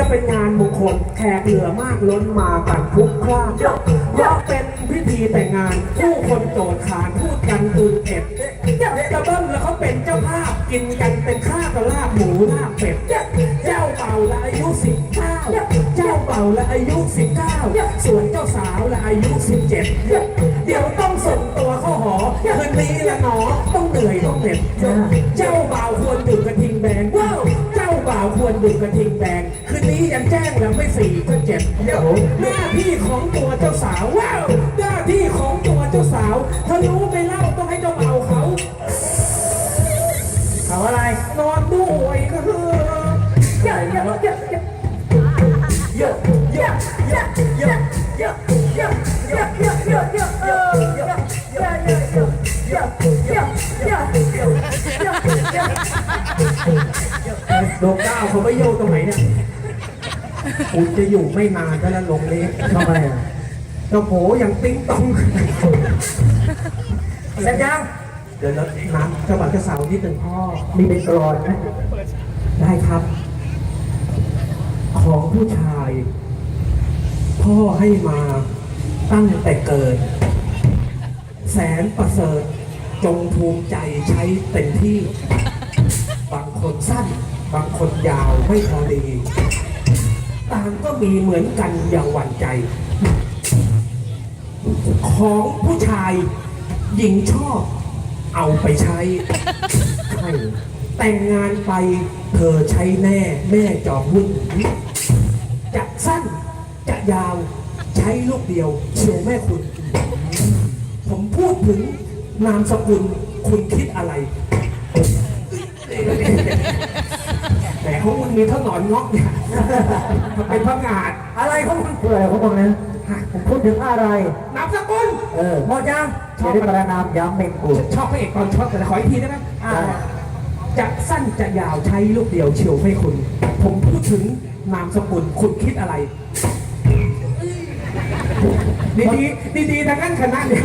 เนี่ยเป็นงานมงคลแขกเหลือมากล้นมากันพลุกพล่านเพราะเป็นพิธีแต่งงานผู้คนโจดขานพูดกันตุนเอ็ดจะเบิ้ลแล้วเขาเป็นเจ้าภาพกินกันเป็นข้าวกับลาบหมูลาบเป็ดเจ้าเป่าละอายุสิบเก้าเจ้าเป่าละอายุสิบเก้าส่วนเจ้าสาวละอายุสิบเจ็ดเดี๋ยวต้องส่งตัวเข้าหอคืนนี้ละหนอต้องเหนื่อยต้องเหน็ดเจ้าบ่าควรดื่มกระทิงแบงว้าวเจ้า บ่าวควรดื่มกระทิงแบงคืนนี้ยังแจ้งแล้วไม่สี่ก็เจ็ดหน้าที่ของตัวเจ้าสาวว้าวหน้าที่ของตัวเจ้าสาวถ้ารู้ไม่เล่าต้องให้เจ้าบ่าวเขาเขาอะไรนอนด้วยก็คือเยอะเยอะเยอะเยอ ดวงดาวเขาไม่โยกตรงไหนเนี่ยคุณจะอยู่ไม่นานแล้วนะลงนี้ทำไมอะเจ้าโผยังติ้งตองเสร็จยังเดี๋ยวนะน้ำเจ้าบ่าวเจ้าสาวนิดหนึ่งพ่อ มีเป็นกรอนไหมได้ครับ ของผู้ชาย พ่อให้มาตั้งแต่เกิด แสนประเสริฐจงภูมิใจใช้เต็มที่ บางคนสั้น บางคนยาวไม่พอดีต่างก็มีเหมือนกันอย่าหวั่นใจ ของผู้ชาย หญิงชอบ เอาไปใช้ใช่แต่งงานไปเธอใช้แน่แม่จอมหุ้นจะสั้นจะยาวใช้ลูกเดียวเชียวแม่คุณ ผมพูดถึงนามสกุลคุณคิดอะไร ของมึงมีเท่าหนอนงอกเนี่ยมันเป็นพระงาดอะไรของมึงคืออะไรของมึงนะผมพูดถึงอะไรนามสกุลเออหมดยังจะได้ประนามย้ำเป็นกูชอบพระเอกตอนชอบแต่ขออีกทีได้ไหมอ่าได้จะสั้นจะยาวใช้ลูกเดียวเชียวไม่คุณ ผมพูดถึงนามสกุลคุณคิดอะไร ดีดีดีดีๆทางนั้นคณะเนี่ย